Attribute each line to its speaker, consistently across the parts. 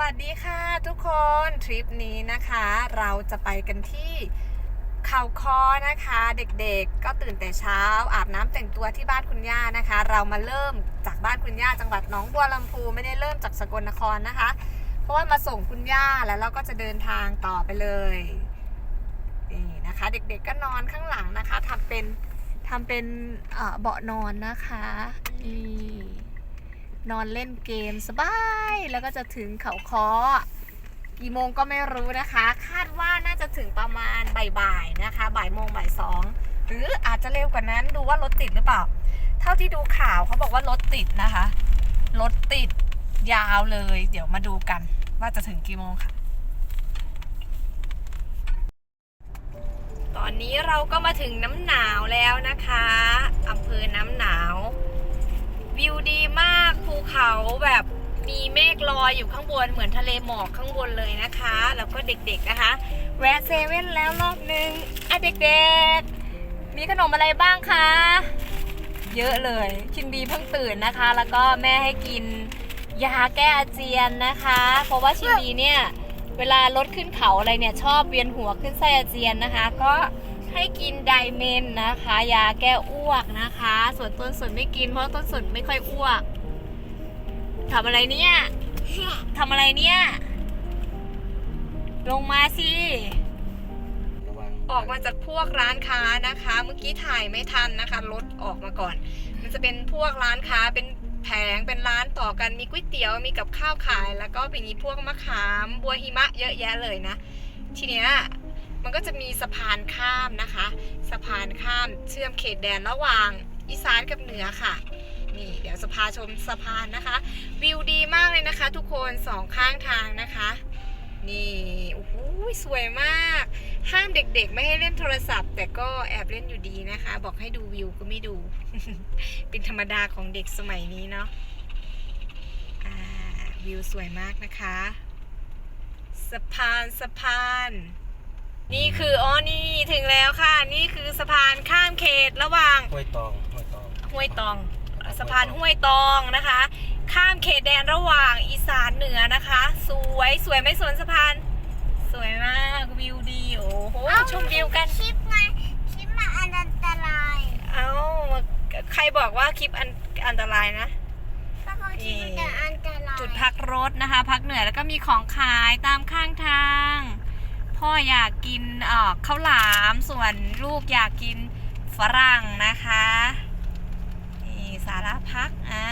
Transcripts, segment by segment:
Speaker 1: วัสดีค่ะทุกคนทริปนี้นะคะ เราจะไปกันที่เขาคอนะคะ เด็กๆก็ตื่นแต่เช้า อาบน้ำแต่งตัวที่บ้านคุณย่านะคะ เรามาเริ่มจากบ้านคุณย่าจังหวัดหนองบัวลำพูไม่ได้เริ่มจากสกลนครนะคะ เพราะว่ามาส่งคุณย่าแล้วเราก็จะเดินทางต่อไปเลยนี่นะคะ เด็กๆก็นอนข้างหลังนะคะทำเป็นทำเป็นเบาะนอนนะคะนี่ นอนเล่นเกมสบาย แล้วก็จะถึงเขาคอกี่โมงก็ไม่รู้นะคะ คาดว่าน่าจะถึงประมาณบ่ายๆนะคะ บ่ายโมงบ่ายสองหรืออาจจะเร็วกว่านั้นดูว่ารถติดหรือเปล่า เท่าที่ดูข่าวเขาบอกว่ารถติดนะคะ รถติดยาวเลย เดี๋ยวมาดูกัน ว่าจะถึงกี่โมงค่ะ ตอนนี้เราก็มาถึงน้ำหนาวแล้วนะคะอำเภอน้ำหนาว วิวดีมากภูเขาแบบมีเมฆลอยอยู่ข้างบนเหมือนทะเลหมอกข้างบนเลยนะคะ แล้วก็เด็กๆนะคะ แวะเซเว่นแล้วรอบนึงอะเด็กๆ มีขนมอะไรบ้างคะ เยอะเลยคินบีเพิ่งตื่นนะคะ แล้วก็แม่ให้กินยาแก้อาเจียนนะคะ เพราะว่าชินบีเนี่ย เวลารถขึ้นเขาอะไรเนี่ยชอบเวียนหัวขึ้นไส้อาเจียนนะคะ ก็ ให้กินไดเมนนะคะ ยาแก้อ้วกนะคะ ส่วนต้นสนไม่กินเพราะต้นสนไม่ค่อยอ้วกทำอะไรเนี่ยทำอะไรเนี่ย ลงมาสิออกมาจากพวกร้านค้านะคะ เมื่อกี้ถ่ายไม่ทันนะคะรถออกมาก่อน มันจะเป็นพวกร้านค้าเป็นแผงเป็นร้านต่อกันมีก๋วยเตี๋ยวมีกับข้าวขาย แล้วก็มีพวกมะขามบัวหิมะเยอะแยะเลยนะ ทีเนี้ย มันก็จะมีสะพานข้ามนะคะ สะพานข้ามเชื่อมเขตแดนระหว่างอีสานกับเหนือค่ะ นี่เดี๋ยวจะพาชมสะพานนะคะ วิวดีมากเลยนะคะ ทุกคนสองข้างทางนะคะ นี่โอ้โหสวยมาก ห้ามเด็กๆ ไม่ให้เล่นโทรศัพท์ แต่ก็แอบเล่นอยู่ดีนะคะ บอกให้ดูวิวก็ไม่ดู เป็นธรรมดาของเด็กสมัยนี้เนาะวิวสวยมากนะคะ สะพานสะพาน นี่คืออ๋อนี่ถึงแล้วค่ะ นี่คือสะพานข้ามเขตระหว่าง
Speaker 2: ห้วยตองห้วยตอง
Speaker 1: ห้วยตอง สะพานห้วยตองนะคะ ข้ามเขตแดนระหว่างอีสานเหนือนะคะ สวยสวยไหม่สวนสะพาน สวยมากวิวดีโอ้โหชมวิวกัน
Speaker 3: คลิปไงคลิปมาอันตราย
Speaker 1: เอ้าใครบอกว่าคลิปอันอันตรายนะ
Speaker 3: ก็เพราะคลิปมันจะอันตราย
Speaker 1: จุดพักรถนะคะ พักเหนื่อยแล้วก็มีของขายตามข้างทาง พ่ออยากกินเอ่อข้าวหลาม ส่วนลูกอยากกินฝรั่งนะคะนี่สาระพักอ่า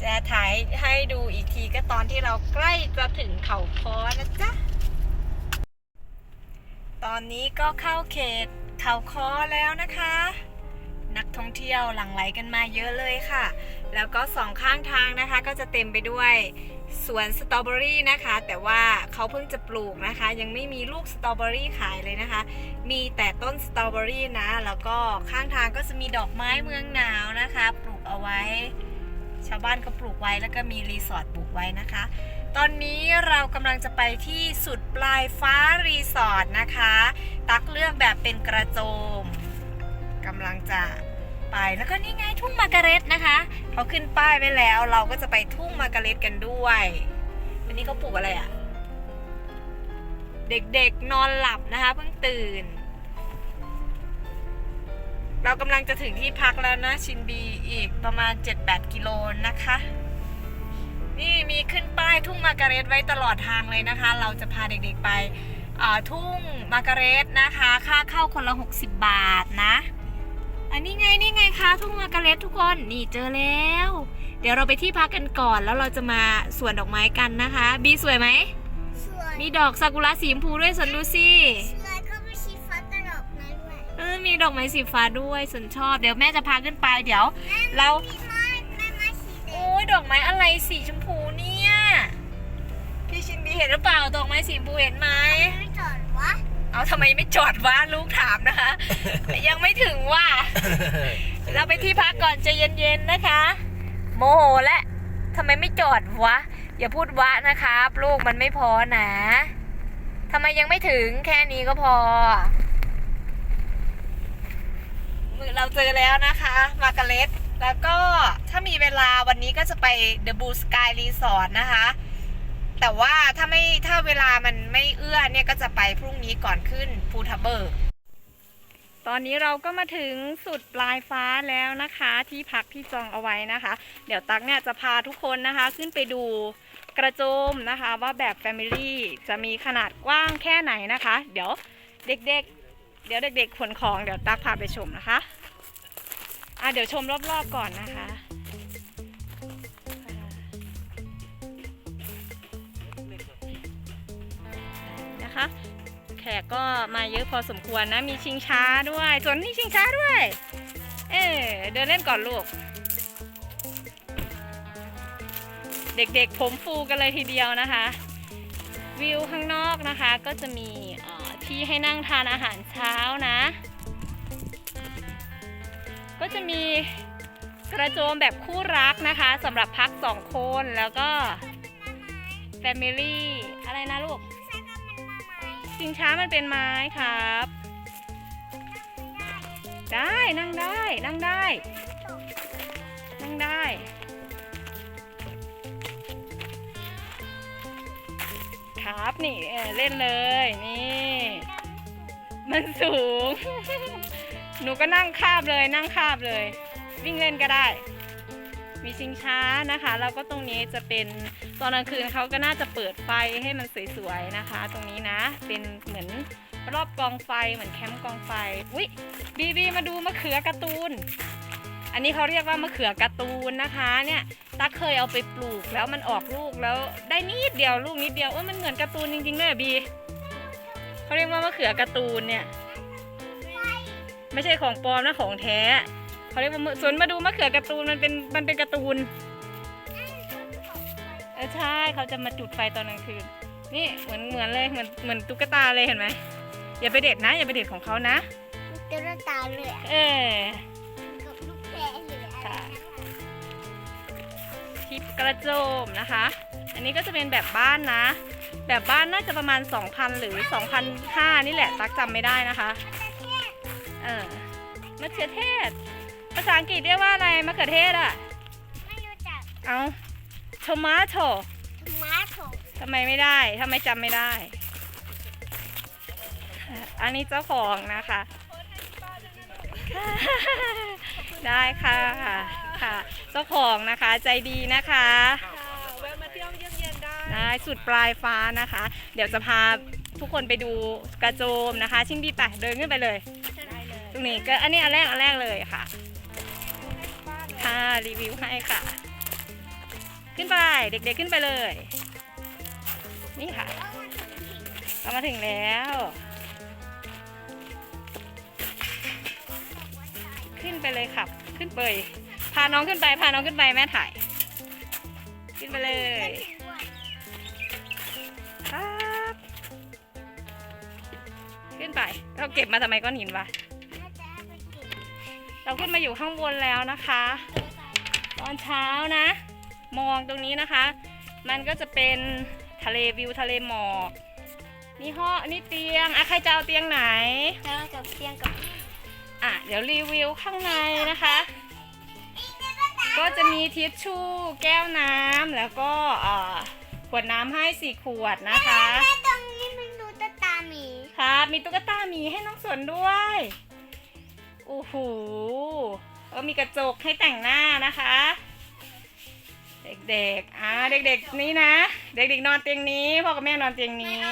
Speaker 1: จะถ่ายให้ดูอีกทีก็ตอนที่เราใกล้จะถึงเขาคอนะจ๊ะ ตอนนี้ก็เข้าเขตเขาคอแล้วนะคะ นักท่องเที่ยวหลั่งไหลกันมาเยอะเลยค่ะ แล้วก็สองข้างทางนะคะ ก็จะเต็มไปด้วย สวนสตรอเบอรี่นะคะ แต่ว่าเขาเพิ่งจะปลูกนะคะ ยังไม่มีลูกสตรอเบอรี่ขายเลยนะคะ มีแต่ต้นสตรอเบอรี่นะ แล้วก็ข้างทางก็จะมีดอกไม้เมืองหนาวนะคะ ปลูกเอาไว้ ชาวบ้านก็ปลูกไว้แล้วก็มีรีสอร์ทปลูกไว้นะคะ ตอนนี้เรากำลังจะไปที่สุดปลายฟ้ารีสอร์ทนะคะ ตักเลือกแบบเป็นกระโจมกำลังจะ ไป แล้วก็นี่ไงทุ่งมาการเร็ตนะคะ เขาขึ้นป้ายไว้แล้ว เราก็จะไปทุ่งมาการเร็ตกันด้วย วันนี้เขาปลูกอะไรอะ่ะ เด็กๆนอนหลับนะคะเพิ่งตื่น เรากำลังจะถึงที่พักแล้วนะ ชินบีอีกประมาณ 7-8 กิโลนะคะ นี่มีขึ้นป้ายทุ่งมาการเร็ตไว้ตลอดทางเลยนะคะ เราจะพาเด็กๆไปทุ่งมาการเร็ตนะคะ ค่าเข้าคนละ 60 บาทนะ อันนี้ไงนี่ไงคะทุ่งมาการเร็ตทุกคนนี่เจอแล้ว เดี๋ยวเราไปที่พักกันก่อนแล้วเราจะมาสวนดอกไม้กันนะคะ บีสวยไหม
Speaker 3: สวย
Speaker 1: มีดอกซากุระสีชมพูด้วยสนดูสิ
Speaker 3: สวยก็ไปชีฟ้าตลกนั้นด้วย
Speaker 1: เออมีดอกไม้สีฟ้าด้วยสนชอบ เดี๋ยวแม่จะพาขึ้นไปเดี๋ยว เรา
Speaker 3: พี่ไม้แม่ไม้สีแด
Speaker 1: โอ้
Speaker 3: ง
Speaker 1: ยดอกไม้อะไรสีชมพูเนี่ยพี่ชินบีเห็นหรือเปล่าดอกไม้สีชมพูเห็นไหม
Speaker 3: ไม่จอดวะ
Speaker 1: เอาทำไมไม่จอดวะลูกถามนะคะ ยังไม่ถึงว่า เราไปที่พักก่อนใจเย็นๆนะคะ โมโหและทำไมไม่จอดวะ อย่าพูดวะนะครับ ลูกมันไม่พอนะทำไมยังไม่ถึงแค่นี้ก็พอมือเราเจอแล้วนะคะ มาการเล็ต
Speaker 4: แล้วก็ถ้ามีเวลาวันนี้ก็จะไป The Blue Sky Resort นะคะ แต่ว่าถ้าไม่ถ้าเวลามันไม่เอื้อเนี่ยก็จะไปพรุ่งนี้ก่อนขึ้นภูทับเบิกตอนนี้เราก็มาถึงสุดปลายฟ้าแล้วนะคะ ที่พักที่จองเอาไว้นะคะ เดี๋ยวตักเนี่ยจะพาทุกคนนะคะขึ้นไปดูกระโจมนะคะ ว่าแบบ Family จะมีขนาดกว้างแค่ไหนนะคะ เดี๋ยวเด็กๆเดี๋ยวเด็กๆขนของเดี๋ยวตักพาไปชมนะคะอะเดี๋ยวชมรอบๆก่อนนะคะ นะคะ แขกก็มาเยอะพอสมควรนะ มีชิงช้าด้วยส่วนนี้ชิงช้าด้วย เออเดินเล่นก่อนลูก เด็กๆผมฟูกันเลยทีเดียวนะคะ วิวข้างนอกนะคะก็จะมีที่ให้นั่งทานอาหารเช้านะ ก็จะมีกระโจมแบบคู่รักนะคะสำหรับพักสองคนแล้วก็ Family อะไรนะลูก ชิงช้ามันเป็นไม้ครับ ได้นั่งได้นั่งได้ นั่งได้ ครับนี่เออเล่นเลยนี่ มันสูง หนูก็นั่งคาบเลยนั่งคาบเลย วิ่งเล่นก็ได้ มีชิงช้านะคะ แล้วก็ตรงนี้จะเป็น ตอนกลางคืนเขาก็น่าจะเปิดไฟให้มันสวยๆนะคะ ตรงนี้นะ เป็นเหมือนรอบกองไฟเหมือนแคมป์กองไฟอุ้ยบีบีมาดูมะเขือการ์ตูน อันนี้เขาเรียกว่ามะเขือการ์ตูนนะคะเนี่ยตั๊กเคยเอาไปปลูกแล้วมันออกลูกแล้วได้นิดเดียวลูกนิดเดียวเออมันเหมือนการ์ตูนจริงๆเลยอะบีเขาเรียกว่ามะเขือการ์ตูนเนี่ยไม่ใช่ของปลอมนะของแท้เขาเรียกว่าส่วนมาดูมะเขือการ์ตูนมันเป็นมันเป็นการ์ตูน เออใช่เขาจะมาจุดไฟตอนกลางคืน นี่เหมือนเหมือนเลยเหมือนเหมือนตุ๊กตาเลยเห็นไหมอย่าไปเด็ดนะ อย่าไปเด็ดของเขานะ
Speaker 3: ลูกตาเลยอะ
Speaker 4: เออ
Speaker 3: กับลูกแพะหรืออะไรนะ
Speaker 4: ทิปกระโจมนะคะ อันนี้ก็จะเป็นแบบบ้านนะ แบบบ้านน่าจะประมาณ 2,000 หรือ2,500นี่แหละตักจำไม่ได้นะคะเออมะเขือเทศ ภาษาอังกฤษเรียกว่าอะไรมะเขือเทศอะ
Speaker 3: ไม่รู้จัก
Speaker 4: เอา tomato
Speaker 3: ม้าโถ
Speaker 4: ทำไมไม่ได้ทำไมจำไม่ได้ อันนี้เจ้าของนะคะ ได้ค่ะ ค่ะ เจ้าของนะคะใจดีนะคะ
Speaker 5: แวะมาเที่ยวเยี่ยมเยียนได้
Speaker 4: ได้สุดปลายฟ้านะคะ เดี๋ยวจะพาทุกคนไปดูกระโจมนะคะ ชิงบีไปเดินขึ้นไปเลย
Speaker 5: ได้เลย
Speaker 4: ตรงนี้ก็อันนี้อันแรกอันแรกเลยค่ะ ค่ะรีวิวให้ค่ะ ขึ้นไปเด็กๆขึ้นไปเลย นี่ค่ะเรามาถึงแล้ว ขึ้นไปเลยครับ ขึ้นไปพาน้องขึ้นไป พาน้องขึ้นไปแม่ถ่าย ขึ้นไปเลยครับขึ้นไป เราเก็บมาทำไมก้อนหินวะเราขึ้นมาอยู่ข้างบนแล้วนะคะ ตอนเช้านะ มองตรงนี้นะคะ มันก็จะเป็นทะเลวิวทะเลหมอกนี่ห้องนี่เตียงอะใครจะเอาเตียงไหน
Speaker 3: แล้วกับเตียงกับ
Speaker 4: อะเดี๋ยวรีวิวข้างในนะคะ ก็จะมีทิชชู่แก้วน้ำแล้วก็เอ่อขวดน้ำให้สี่ขวดนะคะ
Speaker 3: แม่ตรงนี้มันดูตาตาหมี
Speaker 4: ครับมีตุ๊กตาหมีให้น้องสนด้วยโอ้โหแล้วมีกระจกให้แต่งหน้านะคะ เด็กๆอ่าเด็กๆนี้นะ เด็กๆนอนเตียงนี้ พ่อกับแม่นอนเตียงนี้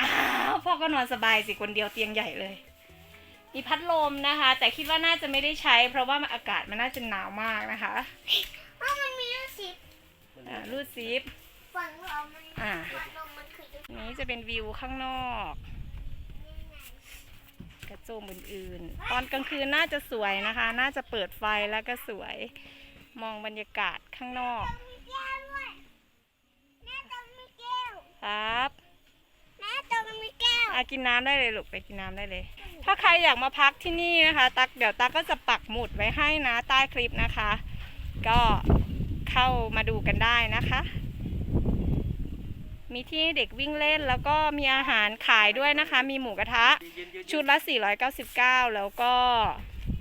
Speaker 4: อ้าวพ่อก็นอนสบายสิคนเดียวเตียงใหญ่เลย มีพัดลมนะคะ แต่คิดว่าน่าจะไม่ได้ใช้ เพราะว่าอากาศมันน่าจะหนาวมากนะคะ
Speaker 3: เพราะมันมีลูกศิษย์
Speaker 4: อ่ารูดซิป
Speaker 3: ฝั่งเรามัน
Speaker 4: อ่า
Speaker 3: พัดลมมันคือลูก
Speaker 4: นี้จะเป็นวิวข้างนอก กระโจมอื่นๆ ตอนกลางคืนน่าจะสวยนะคะ น่าจะเปิดไฟแล้วก็สวย มองบรรยากาศข้างนอก
Speaker 3: มีแก้วด้วยแม่ต้องมีแก้ว
Speaker 4: ครับ
Speaker 3: แม่ต้องมีแก้ว
Speaker 4: อากินน้ำได้เลยลูกไปกินน้ำได้เลย ถ้าใครอยากมาพักที่นี่นะคะ ตักเดี๋ยวตักก็จะปักหมุดไว้ให้นะใต้คลิปนะคะ ก็เข้ามาดูกันได้นะคะ มีที่ให้เด็กวิ่งเล่นแล้วก็มีอาหารขายด้วยนะคะ มีหมูกระทะ ชุดละ 499 แล้วก็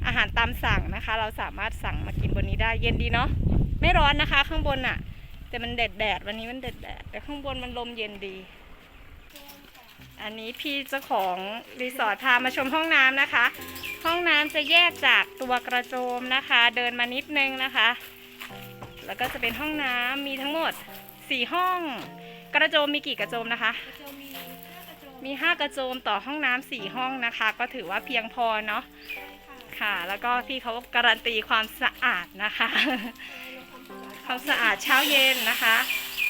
Speaker 4: อาหารตามสั่งนะคะ เราสามารถสั่งมากินบนนี้ได้ เย็นดีเนาะไม่ร้อนนะคะ ข้างบนอะแต่มันแดดแดดๆวันนี้มันแดดแดดๆแต่ข้างบนมันลมเย็นดี อันนี้พี่เจ้าของรีสอร์ทพามาชมห้องน้ำนะคะ ห้องน้ำจะแยกจากตัวกระโจมนะคะ เดินมานิดนึงนะคะ แล้วก็จะเป็นห้องน้ำมีทั้งหมด4ห้อง กระโจมมีกี่กระโจมนะคะ
Speaker 5: จะมีห้ากระโจม
Speaker 4: มี5กระโจมต่อห้องน้ำสี่ห้องนะคะ ก็ถือว่าเพียงพอเนาะ
Speaker 5: ค่ะ
Speaker 4: ค่ะ แล้วก็พี่เขาการันตีความสะอาดนะคะ ความสะอาดเช้าเย็นนะคะ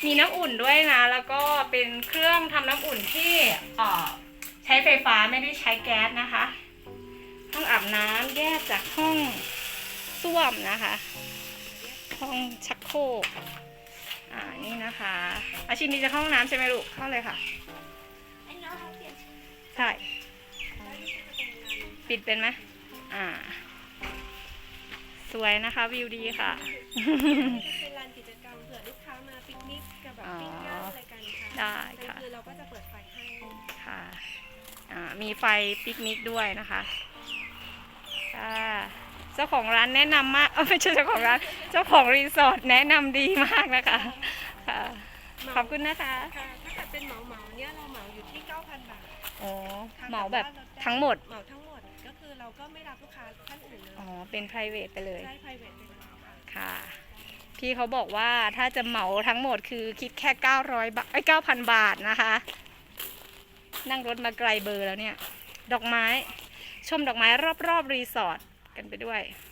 Speaker 4: มีน้ำอุ่นด้วยนะ แล้วก็เป็นเครื่องทำน้ำอุ่นที่เอ่อใช้ไฟฟ้าไม่ได้ใช้แก๊สนะคะ ห้องอาบน้ำแยกจากห้องส้วมนะคะ ห้องชักโครกอ่านี่นะคะ อาชินนี้จะเข้าห้องน้ำใช่ไหมลูก เข้าเลยค่ะ
Speaker 3: ไอ้น้องเขาเปลี่ยน
Speaker 4: ใช่ปิดเป็นไหม อ่า สวยนะคะวิวดีค่ะ
Speaker 5: จะเป็นลานกิจกรรมเผื่อลูกค้ามาปิกนิกกับแบบปิ้งย่างอะไรกันค่ะ
Speaker 4: ได้
Speaker 5: กลาง
Speaker 4: ค่ะ
Speaker 5: คืนเราก็จะเปิดไฟให้
Speaker 4: ค่ะอ่ามีไฟปิกนิกด้วยนะคะค่ะเจ้าของร้านแนะนำมากเอ้าไม่ใช่เจ้าของร้าน เจ้าของรีสอร์ทแนะนำดีมากนะคะ ค่ะ ขอบคุณนะคะ
Speaker 5: ค่ะถ้าเกิดเป็นเหมาเหมาๆเนี่ยเราเหมาอยู่ที่ 9,000 บาท
Speaker 4: อ๋อ
Speaker 5: ค่ะ
Speaker 4: เหมาแบบ
Speaker 5: ต่ว่ร
Speaker 4: ทั้งหมด
Speaker 5: เหมาทั้งหมด ก็คือเราก็ไม่รับลูกค้าท่านอื่นเลย
Speaker 4: อ๋อ เป็น private ไปเลย
Speaker 5: ได้ private ไปเลยค่ะ
Speaker 4: ค่ะ พี่เขาบอกว่าถ้าจะเหมาทั้งหมดคือคิดแค่ 900บาทไอ้9,000 บาทนะคะ นั่งรถมาไกลเบอร์แล้วเนี่ย ดอกไม้ ชมดอกไม้รอบๆรีสอร์ทกันไปด้วย
Speaker 5: ค